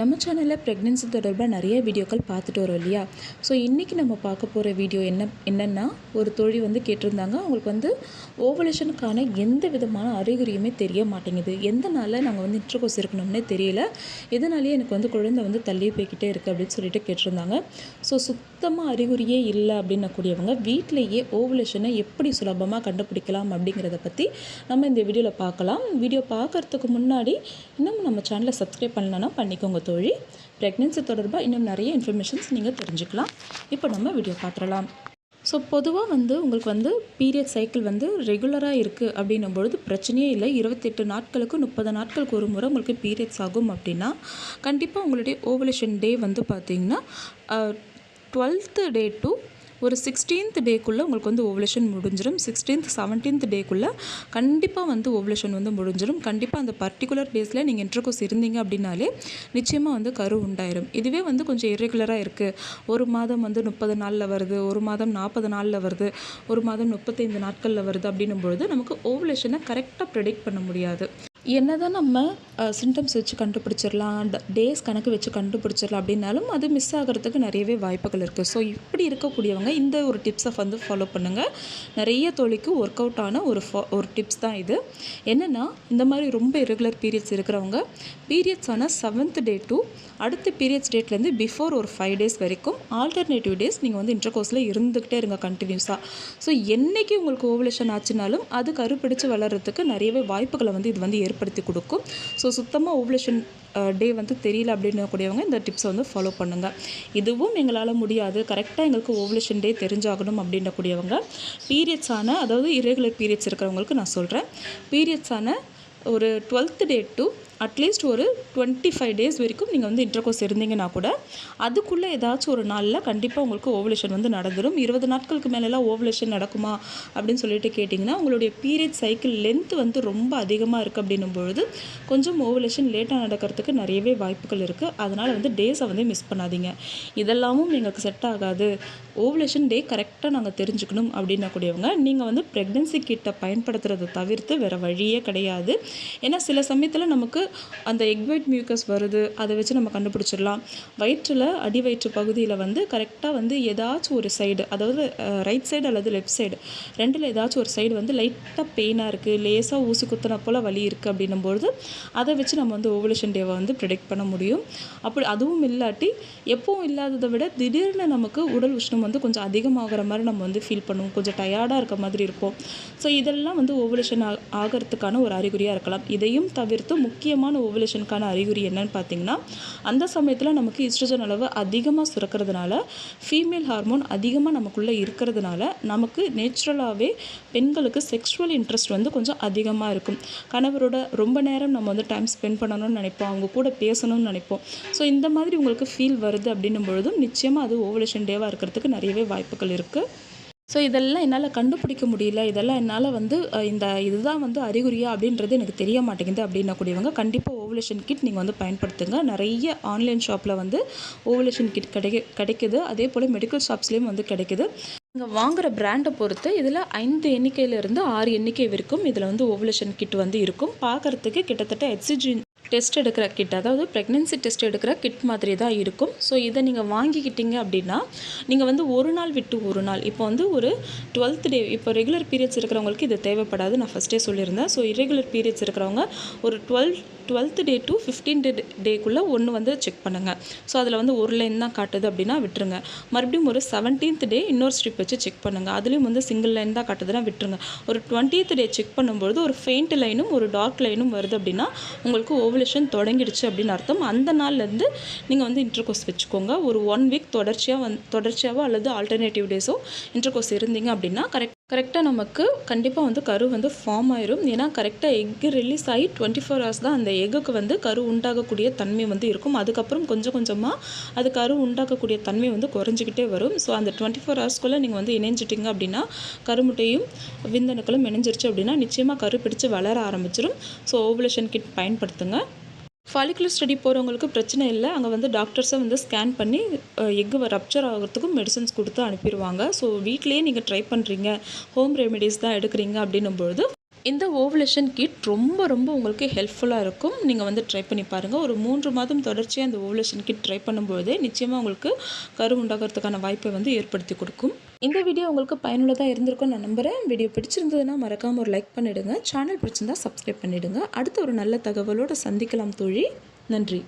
நம்ம சேனலில் ப்ரெக்னென்சி தொடர்பாக நிறைய வீடியோக்கள் பார்த்துட்டு வரோம் இல்லையா? ஸோ இன்றைக்கி நம்ம பார்க்க போகிற வீடியோ என்ன என்னென்னா ஒரு தோழி வந்து கேட்டிருந்தாங்க. அவங்களுக்கு வந்து ஓவலேஷனுக்கான எந்த விதமான அறிகுறியுமே தெரிய மாட்டேங்குது. எந்த நாளில் நாங்கள் வந்து இன்ட்ரகோஸ் இருக்கணும்னே தெரியல. இதனாலேயே எனக்கு வந்து குழந்தை வந்து தள்ளி போய்கிட்டே இருக்குது அப்படின்னு சொல்லிட்டு கேட்டிருந்தாங்க. ஸோ சுத்தமாக அறிகுறியே இல்லை அப்படின்னக்கூடியவங்க வீட்டிலேயே ஓவலேஷனை எப்படி சுலபமாக கண்டுபிடிக்கலாம் அப்படிங்கிறத பற்றி நம்ம இந்த வீடியோவில் பார்க்கலாம். வீடியோ பார்க்குறதுக்கு முன்னாடி இன்னும் நம்ம சேனலை சப்ஸ்கிரைப் பண்ணலன்னா பண்ணிக்கோங்க. தோழி. ப்ரெக்னென்சி தொடர்பாக இன்னும் நிறைய இன்ஃபர்மேஷன்ஸ் நீங்கள் தெரிஞ்சுக்கலாம். இப்போ நம்ம வீடியோ பார்த்துடலாம் ஸோ பொதுவாக வந்து உங்களுக்கு வந்து பீரியட் சைக்கிள் வந்து ரெகுலராக இருக்குது அப்படின்னும் பொழுது பிரச்சனையே இல்லை. இருபத்தெட்டு நாட்களுக்கு முப்பது நாட்களுக்கு ஒரு முறை உங்களுக்கு பீரியட்ஸ் ஆகும் அப்படின்னா கண்டிப்பாக உங்களுடைய ஓவலேஷன் டே வந்து பார்த்திங்கன்னா டுவெல்த்து டே டு ஒரு சிக்ஸ்டீன்த் டேக்குள்ளே உங்களுக்கு வந்து ஓவலேஷன் முடிஞ்சிடும் சிக்ஸ்டீன்த் செவன்டீன்த் டேக்குள்ளே கண்டிப்பாக வந்து ஓவலேஷன் வந்து முடிஞ்சிடும் கண்டிப்பாக அந்த பர்டிகுலர் டேஸில் நீங்கள் இன்டர்கோஸ் இருந்தீங்க அப்படின்னாலே நிச்சயமாக வந்து கரு உண்டாயிரும். இதுவே வந்து கொஞ்சம் இரெகுலராக இருக்குது ஒரு மாதம் வந்து முப்பது நாளில் வருது ஒரு மாதம் நாற்பது நாளில் வருது ஒரு மாதம் முப்பத்தைந்து நாட்களில் வருது அப்படின்னும் பொழுது நமக்கு ஓவலேஷனை கரெக்டாக ப்ரெடிக்ட் பண்ண முடியாது. என்ன தான் நம்ம சிம்டம்ஸ் வச்சு கண்டுபிடிச்சிடலாம் டேஸ் கணக்கு வச்சு கண்டுபிடிச்சிடலாம் அப்படின்னாலும் அது மிஸ் ஆகிறதுக்கு நிறையவே வாய்ப்புகள் இருக்குது ஸோ இப்படி இருக்கக்கூடியவங்க இந்த ஒரு டிப்ஸை வந்து ஃபாலோ பண்ணுங்கள் நிறைய தொழிலுக்கு ஒர்க் அவுட் ஆன ஒரு ஃபா ஒரு டிப்ஸ் தான் இது. என்னென்னா இந்த மாதிரி ரொம்ப இரெகுலர் பீரியட்ஸ் இருக்கிறவங்க பீரியட்ஸ் ஆனால் செவன்த் டே டு அடுத்த பீரியட்ஸ் டேட்லேருந்து பிஃபோர் ஒரு ஃபைவ் டேஸ் வரைக்கும் ஆல்டர்னேட்டிவ் டேஸ் நீங்கள் வந்து இன்டர் கோர்ஸில் இருந்துக்கிட்டே இருங்க கண்டினியூஸாக ஸோ என்றைக்கு உங்களுக்கு ஓவலேஷன் ஆச்சுனாலும் அது கருப்பிடிச்சு வளர்கிறதுக்கு நிறையவே வாய்ப்புகளை வந்து இது வந்து ஏற்படுத்தி கொடுக்கும். ஸோ சுத்தமாக ஓவலேஷன் டே வந்து தெரியல அப்படின்னு கூடியவங்க இந்த டிப்ஸை வந்து ஃபாலோ பண்ணுங்கள் இதுவும் எங்களால் முடியாது. கரெக்டாக எங்களுக்கு ஓவலேஷன் டே தெரிஞ்சாகணும் அப்படின்றக்கூடியவங்க பீரியட்ஸான அதாவது இரெகுலர் பீரியட்ஸ் இருக்கிறவங்களுக்கு நான் சொல்கிறேன் பீரியட்ஸான ஒரு twelfth day to at least ஒரு டுவெண்ட்டி ஃபைவ் டேஸ் வரைக்கும் நீங்கள் வந்து இன்டர்கோர்ஸ் இருந்தீங்கன்னா கூட அதுக்குள்ளே ஏதாச்சும் ஒரு நாளில் கண்டிப்பாக உங்களுக்கு ஓவலேஷன் வந்து நடந்துடும் இருபது நாட்களுக்கு மேலெலாம் ஓவலேஷன் நடக்குமா அப்படின்னு சொல்லிட்டு கேட்டிங்கன்னா உங்களுடைய பீரியட் சைக்கிள் லென்த் வந்து ரொம்ப அதிகமாக இருக்குது அப்படின்னும் பொழுது கொஞ்சம் ஓவலேஷன் லேட்டாக நடக்கிறதுக்கு நிறையவே வாய்ப்புகள் இருக்குது அதனால் வந்து டேஸை வந்து மிஸ் பண்ணாதீங்க. இதெல்லாமும் எங்களுக்கு செட் ஆகாது. ஓவலேஷன் டே கரெக்டாக நாங்கள் தெரிஞ்சுக்கணும் அப்படின்னக்கூடியவங்க நீங்கள் வந்து ப்ரெக்னென்சி கிட்ட பயன்படுத்துகிறத தவிர்த்து வேறு வழியே கிடையாது. ஏன்னா சில சமயத்தில் நமக்கு அந்த எக் ஒயிட் மியூக்கஸ் வருது அதை வச்சு நம்ம கண்டுபிடிச்சிடலாம். வயிற்றில் அடி வயிற்று பகுதியில் வந்து கரெக்டாக வந்து ஏதாச்சும் ஒரு சைடு அதாவது ரைட் சைடு அல்லது லெஃப்ட் சைடு ரெண்டில் ஏதாச்சும் ஒரு சைடு வந்து லைட்டாக பெயினாக இருக்குது லேசாக ஊசி குத்தின போல் வலி இருக்குது அப்படின்னும்போது அதை வச்சு நம்ம வந்து ஓவலேஷன் டேவை வந்து ப்ரிடிக்ட் பண்ண முடியும். அப்படி அதுவும் இல்லாட்டி எப்பவும் இல்லாததை விட திடீர்னு நமக்கு உடல் உஷ்ணம் வந்து கொஞ்சம் அதிகமாகிற மாதிரி நம்ம வந்து ஃபீல் பண்ணுவோம். கொஞ்சம் டயர்டாக இருக்க மாதிரி இருப்போம். ஸோ இதெல்லாம் வந்து ஓவலேஷன் ஆகிறதுக்கான ஒரு அறிகுறியாக இருக்கலாம். இதையும் தவிர்த்து முக்கியமாக முக்கியமான ஓவலேஷனுக்கான அறிகுறி என்னன்னு பார்த்தீங்கன்னா அந்த சமயத்தில் நமக்கு ஈஸ்ட்ரஜன் அளவு அதிகமாக சுரக்கிறதுனால ஃபீமேல் ஹார்மோன் அதிகமாக நமக்குள்ளே இருக்கிறதுனால நமக்கு நேச்சுரலாகவே பெண்களுக்கு செக்ஷுவல் இன்ட்ரெஸ்ட் வந்து கொஞ்சம் அதிகமாக இருக்கும். கணவரோட ரொம்ப நேரம் நம்ம வந்து டைம் ஸ்பெண்ட் பண்ணணும்னு நினைப்போம். அவங்க கூட பேசணும்னு நினைப்போம். ஸோ இந்த மாதிரி உங்களுக்கு ஃபீல் வருது அப்படின்னும் பொழுதும் நிச்சயமாக அது ஓவலேஷன் டேவாக இருக்கிறதுக்கு நிறையவே வாய்ப்புகள் இருக்குது ஸோ இதெல்லாம் என்னால் கண்டுபிடிக்க முடியல. இதெல்லாம் என்னால் வந்து இந்த இதுதான் வந்து அறிகுறியா அப்படின்றது எனக்கு தெரிய மாட்டேங்குது அப்படின்னா கூடியவங்க கண்டிப்பாக ஓவலேஷன் கிட் நீங்கள் வந்து பயன்படுத்துங்க. நிறைய ஆன்லைன் ஷாப்பில் வந்து ஓவலேஷன் கிட் கிடைக்க கிடைக்குது. அதே போல் மெடிக்கல் ஷாப்ஸ்லேயும் வந்து கிடைக்குது. நீங்கள் வாங்குகிற பிராண்டை பொறுத்து இதில் ஐந்து எண்ணிக்கையிலேருந்து ஆறு எண்ணிக்கை வரைக்கும் இதில் வந்து ஓவலேஷன் கிட் வந்து இருக்கும். பார்க்குறதுக்கு கிட்டத்தட்ட ஹெச்சிஜி டெஸ்ட் எடுக்கிற கிட் அதாவது ப்ரெக்னென்சி டெஸ்ட் எடுக்கிற கிட் மாதிரி தான் இருக்கும். ஸோ இதை நீங்கள் வாங்கிக்கிட்டீங்க அப்படின்னா நீங்கள் வந்து ஒரு நாள் விட்டு ஒரு நாள் இப்போ வந்து ஒரு டுவெல்த் டே இப்போ ரெகுலர் பீரியட்ஸ் இருக்கிறவங்களுக்கு இது தேவைப்படாது. நான் ஃபஸ்ட்டே சொல்லியிருந்தேன். ஸோ இரெகுலர் பீரியட்ஸ் இருக்கிறவங்க ஒரு twelve twelfth day to fifteen day டேக்குள்ளே ஒன்று வந்து செக் பண்ணுங்கள் ஸோ அதில் வந்து ஒரு லைன் தான் காட்டுது அப்படின்னா விட்டுருங்க. மறுபடியும் ஒரு செவன்டீன்த் டே இன்னொரு ஸ்ட்ரிப் வச்சு செக் பண்ணுங்கள் அதுலேயும் வந்து சிங்கிள் லைன் தான் காட்டுதுன்னா விட்டுருங்க. ஒரு டுவெண்ட்டியத் டே செக் பண்ணும்போது ஒரு ஃபெயிண்ட் லைனும் ஒரு டார்க் லைனும் வருது அப்படின்னா உங்களுக்கு ஓவலேஷன் தொடங்கிடுச்சு அப்படின்னு அர்த்தம். அந்த நாள்லேருந்து நீங்கள் வந்து இன்டர்கோர்ஸ் வச்சுக்கோங்க. ஒரு ஒன் வீக் தொடர்ச்சியாக வந் தொடர்ச்சியாகவோ அல்லது ஆல்டர்னேட்டிவ் டேஸோ இன்டர்கோர்ஸ் இருந்தீங்க அப்படின்னா கரெக்ட் கரெக்டாக நமக்கு கண்டிப்பாக வந்து கரு வந்து ஃபார்ம் ஆயிரும். ஏன்னா கரெக்டாக எக்கு ரிலீஸ் ஆகி டுவெண்ட்டி ஃபோர் ஹவர்ஸ் தான் அந்த எக்குக்கு வந்து கரு உண்டாகக்கூடிய தன்மை வந்து இருக்கும். அதுக்கப்புறம் கொஞ்சம் கொஞ்சமாக அது கரு உண்டாக்கக்கூடிய தன்மை வந்து குறைஞ்சிக்கிட்டே வரும். ஸோ அந்த டுவெண்ட்டி ஃபோர் ஹவர்ஸ்க்குள்ளே நீங்கள் வந்து இணைஞ்சிட்டிங்க அப்படின்னா கருமுட்டையும் விந்தணுக்களும் இணைஞ்சிருச்சு அப்படின்னா நிச்சயமாக கரு பிடிச்சு வளர ஆரம்பிச்சிடும் ஸோ ஓவலேஷன் கிட் பயன்படுத்துங்க. ஃபாலிகுலர் ஸ்டடி போகிறவங்களுக்கு பிரச்சனை இல்லை. அங்கே வந்து டாக்டர்ஸை வந்து ஸ்கேன் பண்ணி எக்கு ரப்ச்சர் ஆகிறதுக்கும் மெடிசன்ஸ் கொடுத்து அனுப்பிடுவாங்க ஸோ வீட்லேயே நீங்கள் ட்ரை பண்ணுறீங்க ஹோம் ரெமெடிஸ் தான் எடுக்கிறீங்க அப்படின்னும்பொழுது இந்த ஓவலேஷன் கிட் ரொம்ப ரொம்ப உங்களுக்கு ஹெல்ப்ஃபுல்லாக இருக்கும். நீங்கள் வந்து ட்ரை பண்ணி பாருங்கள் ஒரு மூன்று மாதம் தொடர்ச்சியாக இந்த ஓவலேஷன் கிட் ட்ரை பண்ணும்போது நிச்சயமாக உங்களுக்கு கரு உண்டாகிறதுக்கான வாய்ப்பை வந்து ஏற்படுத்தி கொடுக்கும். இந்த வீடியோ உங்களுக்கு பயனுள்ளதாக இருந்திருக்கும் நான் நம்புகிறேன் வீடியோ பிடிச்சிருந்ததுன்னா மறக்காமல் ஒரு லைக் பண்ணிவிடுங்க சேனல் பிடிச்சிருந்தா சப்ஸ்கிரைப் பண்ணிவிடுங்க அடுத்த ஒரு நல்ல தகவலோடு சந்திக்கலாம் தோழி. நன்றி.